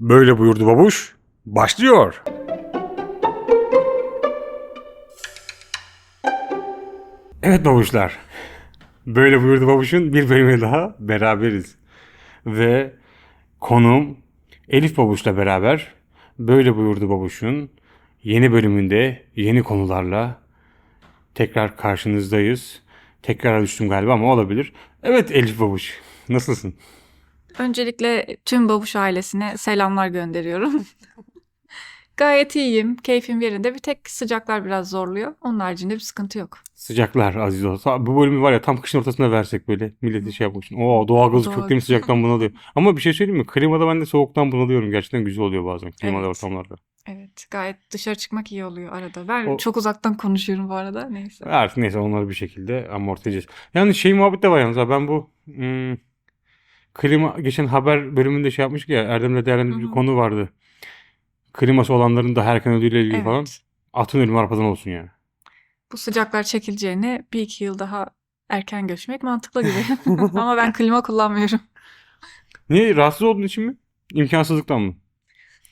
Böyle buyurdu babuş. Başlıyor. Evet babuşlar. Böyle buyurdu babuşun bir bölümü daha beraberiz. Ve konum Elif babuşla beraber Böyle buyurdu babuşun yeni bölümünde yeni konularla tekrar karşınızdayız. Tekrar düştüm galiba ama olabilir. Evet Elif babuş. Nasılsın? Öncelikle tüm babuş ailesine selamlar gönderiyorum. Gayet iyiyim. Keyfim yerinde. Bir tek sıcaklar biraz zorluyor. Onun haricinde bir sıkıntı yok. Sıcaklar aziz olsa. Bu bölümü var ya tam kışın ortasında versek böyle milleti şey yapmak için. Oo doğalgazı Doğal- köklerini sıcaktan bunalıyor. Ama bir şey söyleyeyim mi? Klimada ben de soğuktan bunalıyorum. Gerçekten güzel oluyor bazen klimalı Evet. ortamlarda. Evet. Gayet dışarı çıkmak iyi oluyor arada. Ben O- çok uzaktan konuşuyorum bu arada. Neyse. Artık neyse onları bir şekilde amorti edeceğiz. Yani şey muhabbet de var yalnız ben bu hmm, klima geçen haber bölümünde şey yapmıştık ya Erdem'le değerlendirdiği bir konu vardı. Kliması olanların da erken ödüyle ilgili Evet. falan. Atın ölümü arpadan olsun yani. Bu sıcaklar çekileceğine bir iki yıl daha erken göçmek mantıklı gibi. Ama ben klima kullanmıyorum. Niye? Rahatsız olduğun için mi? İmkansızlıktan mı?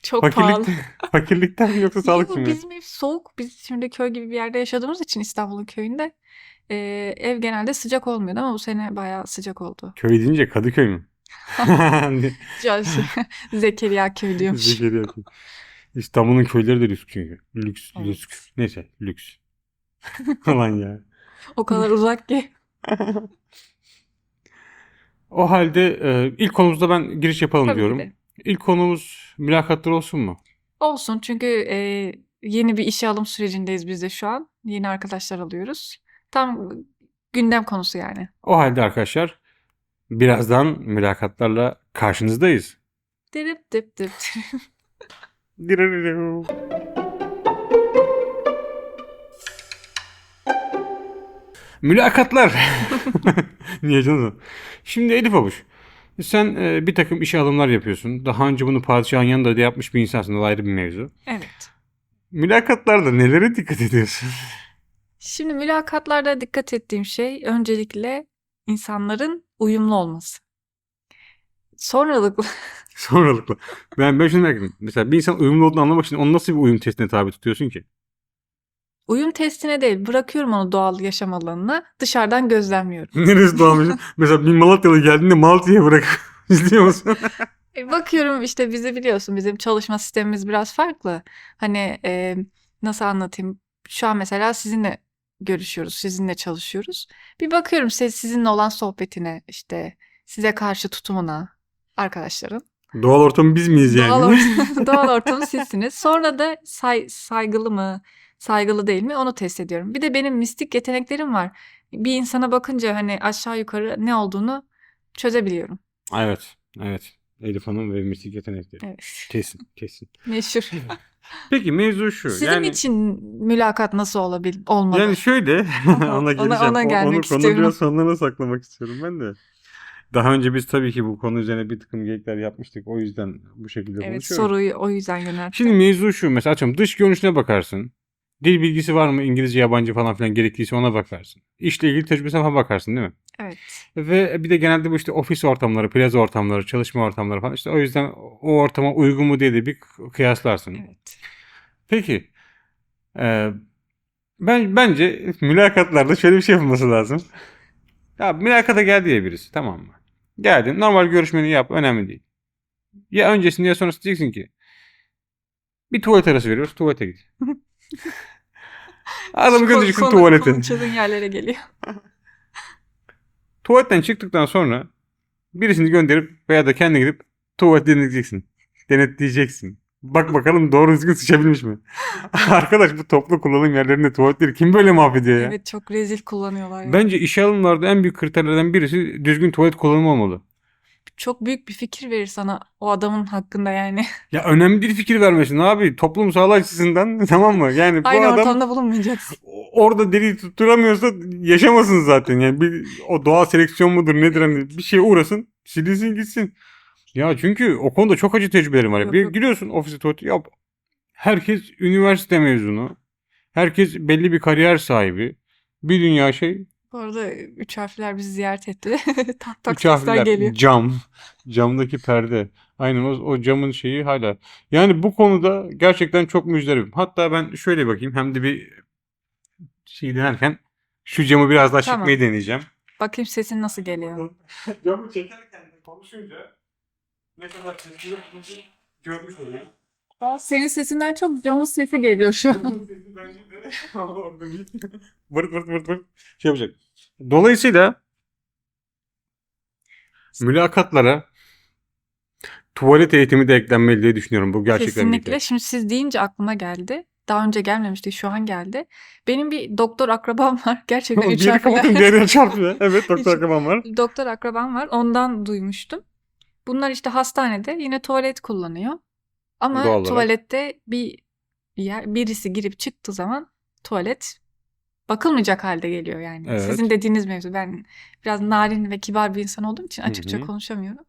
Çok pahalı. Fakirlikten, fakirlikten mi yoksa sağlık için mi? Bizim ev soğuk. Biz şimdi köy gibi bir yerde yaşadığımız için İstanbul'un köyünde e, ev genelde sıcak olmuyordu ama bu sene bayağı sıcak oldu. Köy deyince Kadıköy mü? Can- Zekeriya köy diyormuş. Zekeriya köy. İstanbul'un köyleri de lüks çünkü. Lüks, Evet. lüks. Neyse lüks. Falan ya. O kadar uzak ki. O halde e, ilk konumuzda ben giriş yapalım Tabii diyorum. de. İlk konumuz mülakatlar olsun mu? Olsun çünkü e, yeni bir işe alım sürecindeyiz biz de şu an. Yeni arkadaşlar alıyoruz. Tam gündem konusu yani. O halde arkadaşlar birazdan mülakatlarla karşınızdayız. Dip dip dip. Mülakatlar. Niye canım? Şimdi Elif Avuç. Sen e, bir takım işe alımlar yapıyorsun. Daha önce bunu padişahın yanında da yapmış bir insansın. O ayrı bir mevzu. Evet. Mülakatlarda nelere dikkat ediyorsun? Şimdi mülakatlarda dikkat ettiğim şey öncelikle insanların uyumlu olması. Sonralıklı Sonralıkla. Ben, ben şunu merak ediyorum. Mesela bir insan uyumlu olduğunu anlamak için onu nasıl bir uyum testine tabi tutuyorsun ki? uyum testine değil bırakıyorum onu doğal yaşam alanına dışarıdan gözlemliyorum. Neresi doğalmış? Mesela bir Malatyalı geldiğinde Malatya'ya bırak. İzliyor musun? E, bakıyorum işte bizi biliyorsun bizim çalışma sistemimiz biraz farklı. Hani e, nasıl anlatayım? Şu an mesela sizinle görüşüyoruz, sizinle çalışıyoruz. Bir bakıyorum size, sizinle olan sohbetine, işte size karşı tutumuna, arkadaşların. Doğal ortamı biz miyiz yani? Doğal, ortam, doğal ortamı sizsiniz. Sonra da say, saygılı mı, saygılı değil mi onu test ediyorum. Bir de benim mistik yeteneklerim var. Bir insana bakınca hani aşağı yukarı ne olduğunu çözebiliyorum. evet. Evet. Elif Hanım ve mistik yetenekleri. Evet. Kesin. Kesin. Meşhur. Peki mevzu şu. Sizin yani, için mülakat nasıl olabil olmalı? Yani şöyle Ona- ona geleceğim. ona O- gelmek onu istiyorum. biraz sonlarına saklamak istiyorum ben de. Daha önce biz tabii ki bu konu üzerine bir takım geyikler yapmıştık. O yüzden bu şekilde evet konuşuyorum. soruyu o yüzden yönelttim. Şimdi mevzu şu. Mesela açalım dış görünüşüne bakarsın. Dil bilgisi var mı? İngilizce, yabancı falan filan gerekliyse ona bakarsın. İşle ilgili tecrübesine falan bakarsın değil mi? Evet. Ve bir de genelde bu işte ofis ortamları, plaza ortamları, çalışma ortamları falan. İşte o yüzden o ortama uygun mu diye de bir kıyaslarsın. Evet. Peki. Ee, ben bence mülakatlarda şöyle bir şey yapılması lazım. Ya mülakata geldi ya birisi tamam mı? Geldin normal görüşmeni yap önemli değil. Ya öncesinde ya sonrasında diyeceksin ki bir tuvalet arası veriyoruz tuvalete git. Adamı göndereceksin Konu- tuvalete. Konuşulduğun yerlere geliyor. Tuvaletten çıktıktan sonra birisini gönderip veya da kendi gidip tuvalet denetleyeceksin. Denetleyeceksin. Bak bakalım doğru düzgün sıçabilmiş mi? Arkadaş bu toplu kullanım yerlerinde tuvaletleri kim böyle mahvediyor ya? Evet çok rezil kullanıyorlar. ya. Bence işe alımlarda en büyük kriterlerden birisi düzgün tuvalet kullanımı olmalı. Çok büyük bir fikir verir sana o adamın hakkında yani. Ya önemli bir fikir vermesin abi. Toplum sağlığı açısından tamam mı? Yani bu Aynı adam ortamda bulunmayacaksın. orada deliği tutturamıyorsa yaşamasın zaten. Yani bir, o doğal seleksiyon mudur nedir hani bir şeye uğrasın silinsin gitsin. Ya çünkü o konuda çok acı tecrübelerim var. Bir yok. giriyorsun ofise tuvalete ya herkes üniversite mezunu. Herkes belli bir kariyer sahibi. Bir dünya şey. Bu arada üç harfler bizi ziyaret etti. tak tak Üç harfler geliyor. cam. Camdaki perde. Aynen o, o camın şeyi hala. Yani bu konuda gerçekten çok müjderim. Hatta ben şöyle bakayım hem de bir şey denerken şu camı biraz daha Tamam. çekmeyi deneyeceğim. Bakayım sesin nasıl geliyor. camı çekerken de konuşunca ne kadar sesli görmüş oluyor. Senin sesinden çok camın sesi geliyor şu an. Vırt vırt vırt vırt şey yapacak. Dolayısıyla mülakatlara tuvalet eğitimi de eklenmeli diye düşünüyorum. Bu gerçekten Kesinlikle. bir Şimdi siz deyince aklıma geldi. Daha önce gelmemişti, şu an geldi. Benim bir doktor akrabam var. Gerçekten üç harfler. kapatın diğerine çarpıyor. Evet doktor akrabam var. doktor akrabam var. Ondan duymuştum. Bunlar işte hastanede yine tuvalet kullanıyor. Ama Doğal olarak. tuvalette bir yer, birisi girip çıktığı zaman tuvalet bakılmayacak halde geliyor yani. Evet. Sizin dediğiniz mevzu. Ben biraz narin ve kibar bir insan olduğum için açıkça hı. konuşamıyorum.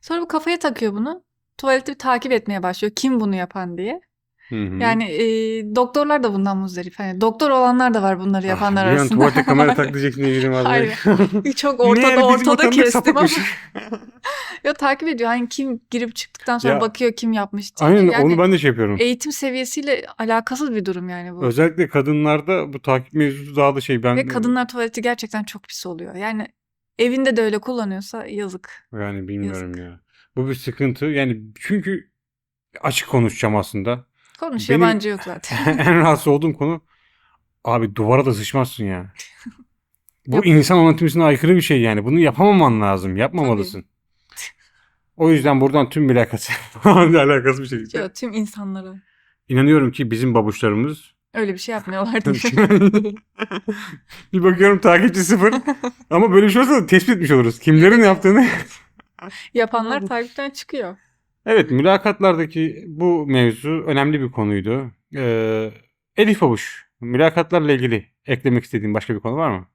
Sonra bu kafaya takıyor bunu. Tuvaleti takip etmeye başlıyor. Kim bunu yapan diye. Hı hı. Yani e, doktorlar da bundan muzdarip. Hani doktor olanlar da var bunları yapanlar Ah, bir an arasında. tuvalete kamera tak diyeceksin diye az Hayır. Çok yani, ortada ortada kestim ama. Ya takip ediyor. Hani kim girip çıktıktan sonra Ya, bakıyor kim yapmış diye. Aynen Yani onu ben de şey yapıyorum. eğitim seviyesiyle alakasız bir durum yani bu. Özellikle kadınlarda bu takip mevzusu daha da şey ben Ve kadınlar tuvaleti gerçekten çok pis oluyor. Yani evinde de öyle kullanıyorsa yazık. yani bilmiyorum ya. Bu bir sıkıntı. Yani çünkü açık konuşacağım aslında. Konuş Benim- yabancı yok zaten. en rahatsız olduğum konu abi duvara da sıçmazsın ya. Bu Yap- insan anatomisine aykırı bir şey yani. Bunu yapamaman lazım. Yapmamalısın. O yüzden buradan tüm mülakat alakası bir şey. Ya, tüm insanlara İnanıyorum ki bizim babuşlarımız öyle bir şey yapmıyorlar diye. bir bakıyorum takipçi sıfır. Ama böyle bir şey olsa da tespit etmiş oluruz. Kimlerin yaptığını. Yapanlar takipten çıkıyor. Evet mülakatlardaki bu mevzu önemli bir konuydu. Ee, Elif Babuş mülakatlarla ilgili eklemek istediğin başka bir konu var mı?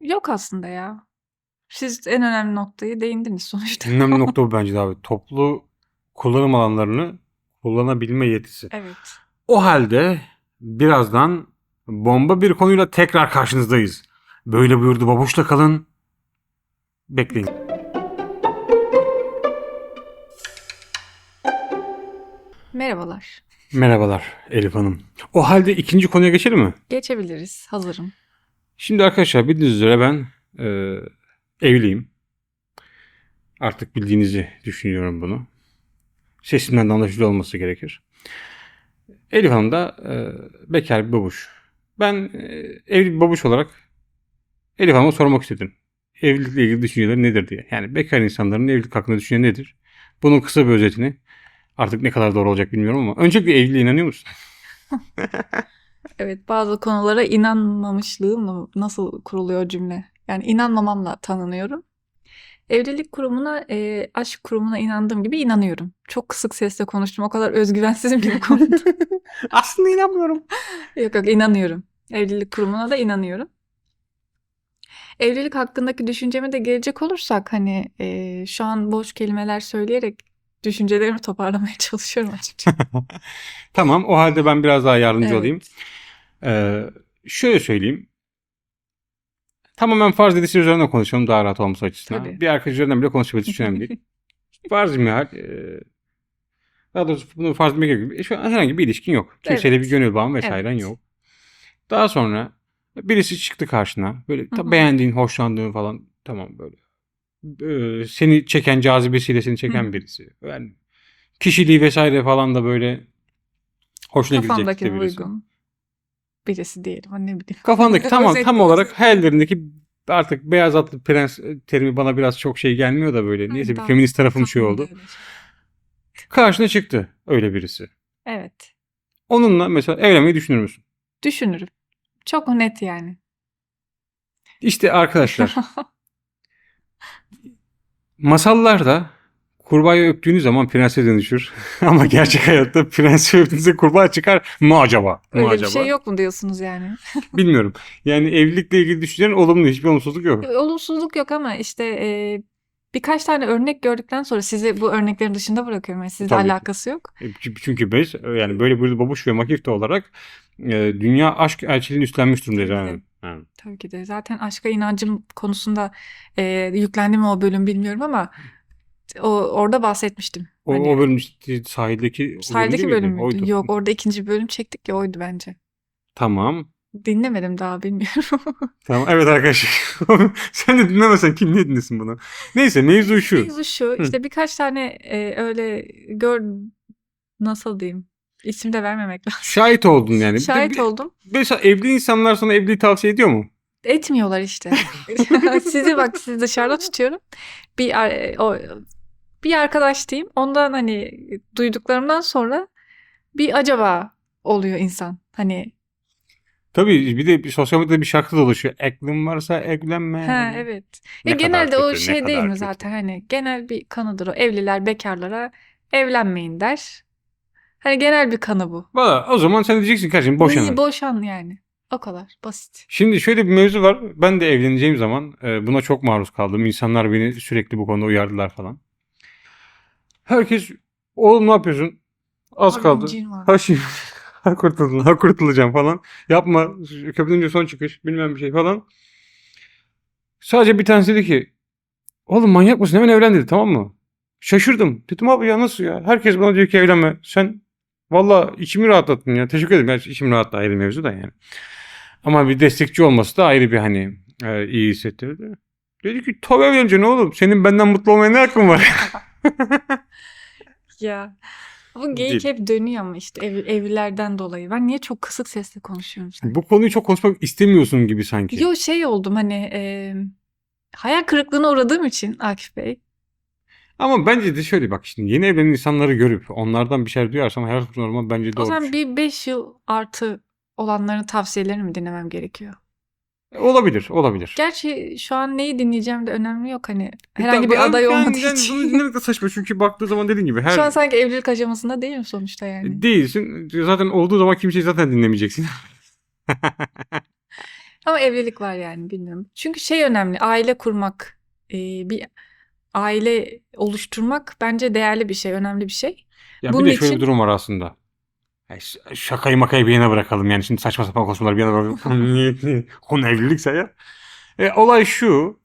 Yok aslında ya. Siz en önemli noktayı değindiniz sonuçta. Önemli nokta bu bence de abi. Toplu kullanım alanlarını kullanabilme yetisi. Evet. O halde birazdan bomba bir konuyla tekrar karşınızdayız. Böyle buyurdu babuşla kalın. Bekleyin. Merhabalar. Merhabalar Elif Hanım. O halde ikinci konuya geçelim mi? Geçebiliriz. Hazırım. Şimdi arkadaşlar bildiğiniz üzere ben e, evliyim. Artık bildiğinizi düşünüyorum bunu. Sesimden de anlaşılıyor olması gerekir. Elif Hanım da e, bekar bir babuş. Ben e, evli bir babuş olarak Elif Hanım'a sormak istedim. Evlilikle ilgili düşünceleri nedir diye. Yani bekar insanların evlilik hakkında düşünce nedir? Bunun kısa bir özetini artık ne kadar doğru olacak bilmiyorum ama öncelikle evliliğe inanıyor musun? Evet bazı konulara inanmamışlığımla nasıl kuruluyor cümle? Yani inanmamamla tanınıyorum. Evlilik kurumuna, e, aşk kurumuna inandığım gibi inanıyorum. Çok kısık sesle konuştum. O kadar özgüvensizim ki bu konuda. Aslında inanmıyorum. yok yok inanıyorum. Evlilik kurumuna da inanıyorum. Evlilik hakkındaki düşünceme de gelecek olursak hani e, şu an boş kelimeler söyleyerek düşüncelerimi toparlamaya çalışıyorum açıkçası. Tamam o halde ben biraz daha yardımcı Evet. olayım. Ee, şöyle söyleyeyim. Tamamen farz edilisi üzerinden konuşalım daha rahat olması açısından. Tabii. Bir arkadaş üzerinden bile konuşabiliriz hiç önemli değil. Farz mihal. E, daha doğrusu bunu farz etmek gibi. Şu an herhangi bir ilişkin yok. Kimseyle Evet. bir gönül bağın vesairen Evet. yok. Daha sonra birisi çıktı karşına. Böyle beğendiğin, hoşlandığın falan tamam böyle. Seni çeken cazibesiyle seni çeken Hı birisi. Yani kişiliği vesaire falan da böyle hoşuna gidecek birisi. uygun birisi diyelim. Hani ne bileyim. Kafandaki tam, tam olarak hayallerindeki artık beyaz atlı prens terimi bana biraz çok şey gelmiyor da böyle. Neyse bir Tamam, feminist tarafım şey oldu. Karşına çıktı öyle birisi. Evet. Onunla mesela evlenmeyi düşünür müsün? Düşünürüm. Çok net yani. İşte arkadaşlar masallarda kurbağayı öptüğünüz zaman prense dönüşür. Ama gerçek hayatta prensi öptüğünüzde kurbağa çıkar mı acaba? Mı Öyle acaba? bir şey yok mu diyorsunuz yani? Bilmiyorum. Yani evlilikle ilgili düşüncelerin olumlu hiçbir olumsuzluk yok. Olumsuzluk yok ama işte e, birkaç tane örnek gördükten sonra sizi bu örneklerin dışında bırakıyorum. Yani sizle Tabii ki. alakası yok. E, Çünkü biz yani böyle bir babuş ve makifte olarak e, dünya aşk elçiliğini üstlenmiş. Tabii. Yani. Tabii ki de. Zaten aşka inancım konusunda e, yüklendi mi o bölüm bilmiyorum ama o orada bahsetmiştim. O, Hani o bölüm işte sahildeki sahildeki bölüm müydü? Oydu. Yok orada ikinci bölüm çektik ya oydu bence. Tamam. Dinlemedim daha bilmiyorum. Tamam. Evet arkadaşlar. Sen de dinlemesen kim niye dinlesin bunu? Neyse mevzu şu. Mevzu şu işte birkaç tane e, öyle gör nasıl diyeyim isim de vermemek lazım. Şahit oldun yani. Şahit bir- oldum. Mesela evli insanlar sana evliliği tavsiye ediyor mu? Etmiyorlar işte. sizi bak sizi dışarıda tutuyorum. Bir ar- o bir arkadaş diyeyim. Ondan hani duyduklarımdan sonra bir acaba oluyor insan. Hani Tabii bir de bir sosyal medyada bir şarkı dolaşıyor. Aklın varsa evlenme. ha evet. Ne Ya kadar genelde o kötü, ne şey değil mi kötü. zaten hani genel bir kanıdır o. Evliler bekarlara evlenmeyin der. Hani genel bir kanı bu. Valla o zaman sen diyeceksin kardeşim boşanın. Boşan yani. O kadar basit. Şimdi şöyle bir mevzu var. Ben de evleneceğim zaman e, buna çok maruz kaldım. İnsanlar beni sürekli bu konuda uyardılar falan. Herkes oğlum ne yapıyorsun? Az Abi kaldı. Ha şimdi ha kurtuldun, ha kurtulacağım falan. Yapma. Köprüden son çıkış. Bilmem bir şey falan. Sadece bir tanesi dedi ki oğlum manyak mısın? Hemen evlen dedi tamam mı? Şaşırdım. Dedim abi ya nasıl ya? Herkes bana diyor ki evlenme. Sen valla içimi rahatlattın ya. Teşekkür ederim. Gerçi içim rahatlattı ayrı mevzu da yani. Ama bir destekçi olması da ayrı bir hani e, iyi hissettirdi. Dedi ki tabii evleneceksin oğlum. Senin benden mutlu olmaya ne hakkın var? Ya. Bu geyik Değil. hep dönüyor ama işte ev, evlilerden dolayı. Ben niye çok kısık sesle konuşuyorum sen? Bu konuyu çok konuşmak istemiyorsun gibi sanki. Yo şey oldum hani e, hayal kırıklığına uğradığım için Akif Bey. Ama bence de şöyle bak şimdi yeni evlenen insanları görüp onlardan bir şeyler duyarsam kırıklığına uğramam bence O doğru. zaman bir 5 yıl artı olanların tavsiyelerini mi dinlemem gerekiyor? Olabilir, olabilir. Gerçi şu an neyi dinleyeceğim de önemli yok hani herhangi Ya bir aday olmadığı yani için. Bunu dinlemek de saçma çünkü baktığı zaman dediğin gibi her Şu an sanki evlilik aşamasında değil mi sonuçta yani? değilsin. Zaten olduğu zaman kimseyi zaten dinlemeyeceksin. Ama evlilik var yani bilmiyorum. Çünkü şey önemli aile kurmak, e, bir aile oluşturmak bence değerli bir şey, önemli bir şey. Ya Bunun bir de şöyle için- bir durum var aslında. Ya ş- şakayı makayı bir yana bırakalım yani şimdi saçma sapan konuşmaları bir yana bırakalım. Konu evlilikse ya. E, olay şu.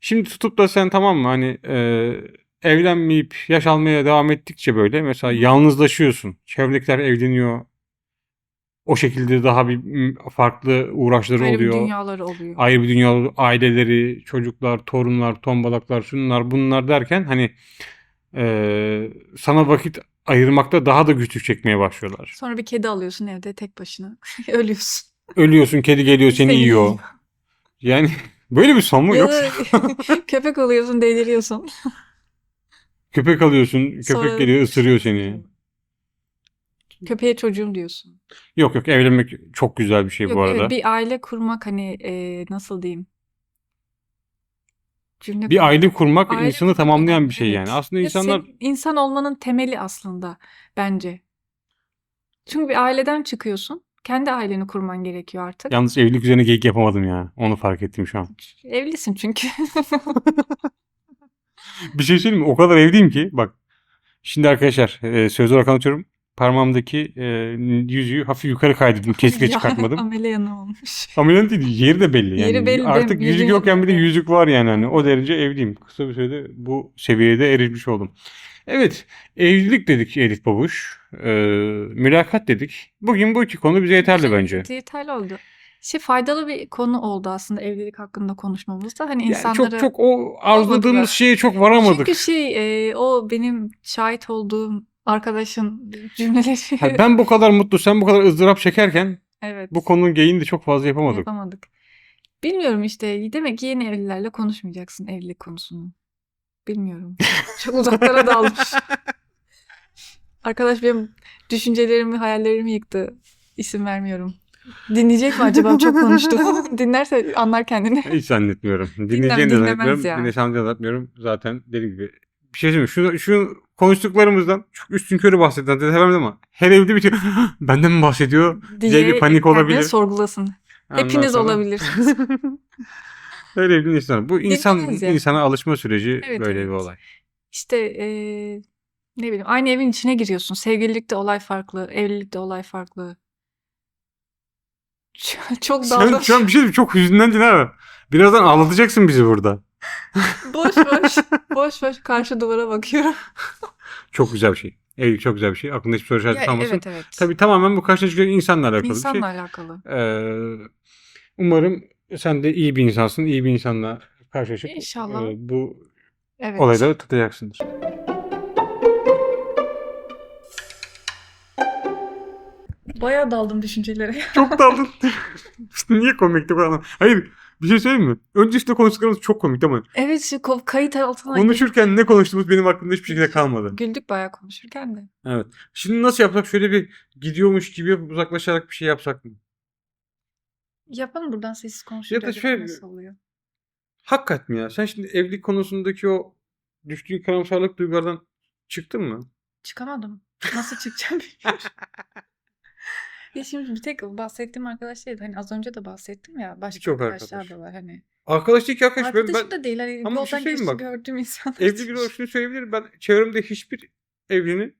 Şimdi tutup da sen tamam mı hani e, evlenmeyip yaş almaya devam ettikçe böyle mesela yalnızlaşıyorsun. Çevredekiler evleniyor. O şekilde daha bir farklı uğraşları Ayrı bir oluyor. dünyaları oluyor. Ayrı bir dünya aileleri, çocuklar, torunlar, tombalaklar, şunlar bunlar derken hani e, sana vakit ayırmakta daha da güçlük çekmeye başlıyorlar. Sonra bir kedi alıyorsun evde tek başına. Ölüyorsun. Ölüyorsun, kedi geliyor seni Seni yiyor. Yani böyle bir son mu? Yok. köpek oluyorsun, deliriyorsun. Köpek alıyorsun, köpek Sonra- geliyor ısırıyor seni. Köpeğe çocuğum diyorsun. Yok yok evlenmek çok güzel bir şey Yok, bu arada. evet, bir aile kurmak hani e, nasıl diyeyim? Cümle Bir aile kurmak Aile insanı kurmak tamamlayan bir şey evet. yani. Aslında Ya insanlar insan olmanın temeli aslında bence. Çünkü bir aileden çıkıyorsun. Kendi aileni kurman gerekiyor artık. yalnız evlilik üzerine geyik yapamadım ya. Onu fark ettim şu an. Evlisin çünkü. Bir şey söyleyeyim mi? O kadar evliyim ki bak. Şimdi arkadaşlar e, söz olarak anlatıyorum. Parmağımdaki e, yüzüğü hafif yukarı kaydırdım. Ya, çıkartmadım. Ameliyanı olmuş. Ameliyat değil. Yeri de belli. Yani Yeri belli, Artık benim yüzük yokken bir de yüzük var yani. Hani o derece evliyim. Kısa bir sürede bu seviyede erişmiş oldum. Evet. Evlilik dedik Elif Babuş. Ee, mülakat dedik. Bugün bu iki konu bize yeterli bence. Yeterli oldu. Şey faydalı bir konu oldu aslında evlilik hakkında konuşmamız da. Hani Yani insanlara çok çok o arzuladığımız şeye çok varamadık. Çünkü şey e, o benim şahit olduğum arkadaşın cümleleri. Ha, ben bu kadar mutlu, sen bu kadar ızdırap çekerken evet. bu konunun geyini de çok fazla yapamadık. Yapamadık. Bilmiyorum işte. Demek ki yeni evlilerle konuşmayacaksın evlilik konusunu. Bilmiyorum. Çok uzaklara dalmış. Arkadaş benim düşüncelerimi, hayallerimi yıktı. İsim vermiyorum. Dinleyecek mi acaba çok konuştu. Dinlerse anlar kendini. Hiç zannetmiyorum. Dinleyeceğini de dinlemez zannetmiyorum. ya. Dinleyeceğini de zannetmiyorum. Zaten dediğim gibi. Bir şey söyleyeyim. Şu, şu konuştuklarımızdan çok üstün körü bahsedilen dedi hemen ama her evde bitiyor. Benden mi bahsediyor? diye bir panik olabilir. sorgulasın. Ondan Hepiniz sonra- olabilirsiniz. Her evin insanı. Bu insan yani. insana alışma süreci Evet, böyle bir evet. olay. İşte eee, ne bileyim aynı evin içine giriyorsun. Sevgililikte olay farklı, evlilikte olay farklı. Çok Sen daldım. şu an bir şey çok hüzünlendin ha. Birazdan ağlatacaksın bizi burada. Boş boş. boş boş karşı duvara bakıyorum. Çok güzel bir şey. Evlilik çok güzel bir şey. Aklında hiçbir soru işareti kalmasın. evet evet. Tabii tamamen bu karşına çıkan insanla alakalı İnsanla bir şey. alakalı. Ee, umarım sen de iyi bir insansın. iyi bir insanla karşılaşıp İnşallah. e, bu Evet. olayları tutacaksındır. Bayağı daldım düşüncelere. Çok daldın. Niye komikti bu adam? Hayır bir şey söyleyeyim mi? Öncesinde konuştuklarımız çok komikti ama evet şu ko- kayıt altına konuşurken ne konuştuğumuz benim aklımda hiçbir şekilde kalmadı. güldük bayağı konuşurken de. Evet. Şimdi nasıl yapsak şöyle bir gidiyormuş gibi uzaklaşarak bir şey yapsak mı? Yapalım buradan sessiz konuşunca. Ya da şöyle- nasıl oluyor? Hakikat mi ya? Sen şimdi evlilik konusundaki o düştüğün karamsarlık duygulardan çıktın mı? Çıkamadım. Nasıl çıkacağım bilmiyorum. ya şimdi bir tek bahsettiğim arkadaş değil. Hani az önce de bahsettim ya. Başka Birçok arkadaşlar arkadaş. da var hani. Arkadaş değil ki arkadaş. Ben, Arkadaşım ben, da değil. Hani Ama bir şey söyleyeyim bak. gördüğüm insanlar. evli biri şunu söyleyebilirim. Ben çevremde hiçbir evlinin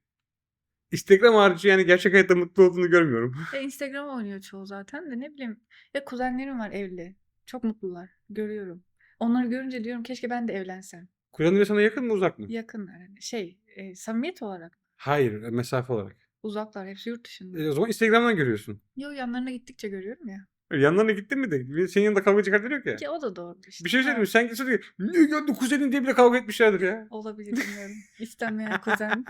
Instagram harici yani gerçek hayatta mutlu olduğunu görmüyorum. Ya Instagram oynuyor çoğu zaten de ne bileyim. Ya kuzenlerim var evli. Çok mutlular. Görüyorum. Onları görünce diyorum keşke ben de evlensem. Kuzenleri sana yakın mı uzak mı? Yakınlar hani. Şey e, samimiyet olarak. Hayır mesafe olarak. Uzaklar. Hepsi yurt dışında. E, o zaman Instagram'dan görüyorsun. Yo yanlarına gittikçe görüyorum ya. Yanlarına gittin mi de senin yanında kavga çıkartır yok ya. Ki o da doğru işte. Bir şey söyleyeyim? Ha, Sen gitsin diye ne geldi kuzenin diye bile kavga etmişlerdir ya. Olabilir bilmiyorum. İstenmeyen kuzen.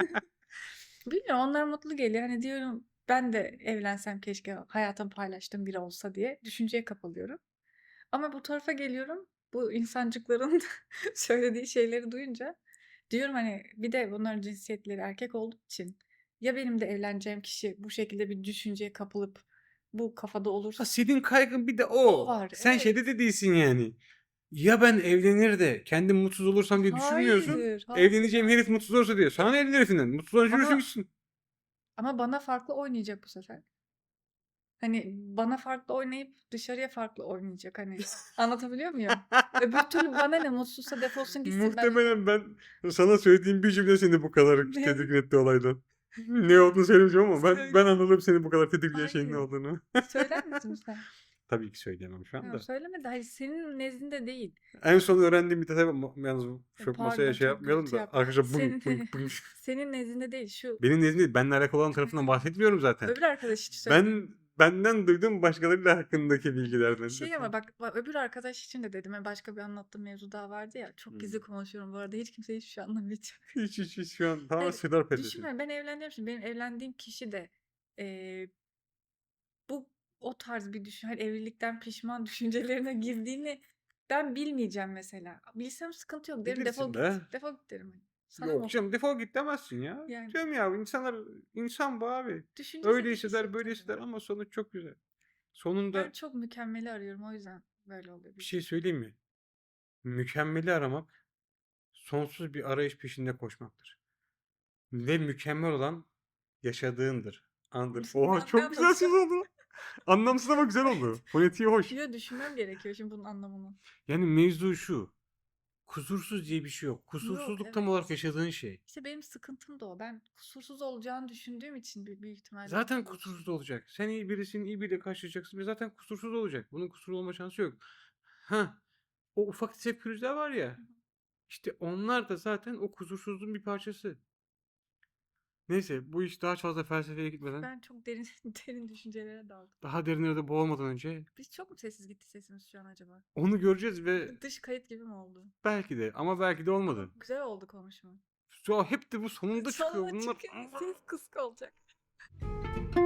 bilmiyorum onlar mutlu geliyor. Hani diyorum ben de evlensem keşke hayatımı paylaştığım biri olsa diye düşünceye kapılıyorum. Ama bu tarafa geliyorum. Bu insancıkların söylediği şeyleri duyunca diyorum hani bir de bunların cinsiyetleri erkek olduğu için ya benim de evleneceğim kişi bu şekilde bir düşünceye kapılıp bu kafada olursa Ha, senin kaygın bir de o. Var, Sen evet. şeyde de değilsin yani. Ya ben evlenir de kendim mutsuz olursam diye düşünmüyorsun. Hayır, hayır. Evleneceğim herif mutsuz olursa diyor. Sana ne evlenir herifinden? Mutsuz olunca Ama- gitsin. Ama bana farklı oynayacak bu sefer. Hani bana farklı oynayıp dışarıya farklı oynayacak hani. Anlatabiliyor muyum? Öbür türlü bana ne mutsuzsa defolsun gitsin. Ben... Muhtemelen ben sana söylediğim bir cümle seni bu kadar tedirgin etti olaydan. ne olduğunu söylemeyeceğim ama ben Söyle. ben anladım seni bu kadar tedirgin şeyin ne olduğunu. Söyler misin sen? Tabii ki söyleyemem şu anda. Ya, söyleme de hayır senin nezdinde değil. En son öğrendiğim bir detay var. Ma- Yalnız çok pardon, masaya şey yapmayalım gürültü da. yapma. Arkadaşlar bum Senin- bum bum. Senin nezdinde değil şu Benim nezdimde değil. Benimle alakalı olan tarafından bahsetmiyorum zaten. öbür arkadaş için. Ben benden duyduğum başkalarıyla hakkındaki bilgilerden. Şey ama bak, bak öbür arkadaş için de dedim. ya, Başka bir anlattığım mevzu daha vardı ya. Çok gizli konuşuyorum bu arada. Hiç kimse hiçbir şey anlamayacak. Hiç hiç hiç şu an tamamen Hayır, sırlar perdesi. Düşünme ben evlendiğim için benim evlendiğim kişi de eee, bu o tarz bir düşün, hani evlilikten pişman düşüncelerine girdiğini ben bilmeyeceğim mesela. Bilsem sıkıntı yok derim defol Bilirsin git. Defol git derim. Sana Yok mı? canım defol git demezsin ya. Yani. Diyorum ya insanlar insan bu abi. Düşüncesi Öyle bir hisseder böyle hisseder ama sonuç çok güzel. Sonunda Ben çok mükemmeli arıyorum o yüzden böyle oluyor. bir şey söyleyeyim mi? Mükemmeli aramak sonsuz bir arayış peşinde koşmaktır. Ve mükemmel olan yaşadığındır. Nasıl Oha bir çok güzel söz oldu. Anlamsız ama güzel oldu. Fonetiği hoş. Yo düşünmem gerekiyor şimdi bunun anlamını. Yani mevzu şu. Kusursuz diye bir şey yok. Kusursuzluk tam evet. olarak yaşadığın şey. İşte benim sıkıntım da o. Ben kusursuz olacağını düşündüğüm için büyük, ihtimalle. Zaten kusursuz olacak. Sen iyi birisin, iyi biriyle karşılaşacaksın ve zaten kusursuz olacak. Bunun kusurlu olma şansı yok. Ha, o ufak tefek pürüzler var ya. İşte onlar da zaten o kusursuzluğun bir parçası. Neyse bu iş daha fazla felsefeye gitmeden, Ben çok derin derin düşüncelere daldım. daha derinlere boğulmadan önce Biz çok mu sessiz gitti sesimiz şu an acaba? onu göreceğiz ve Dış kayıt gibi mi oldu? belki de ama belki de olmadı. Güzel oldu konuşma. Şu hep de bu sonunda çıkıyor. Sonunda Bunlar çıkıyor. Kısk olacak.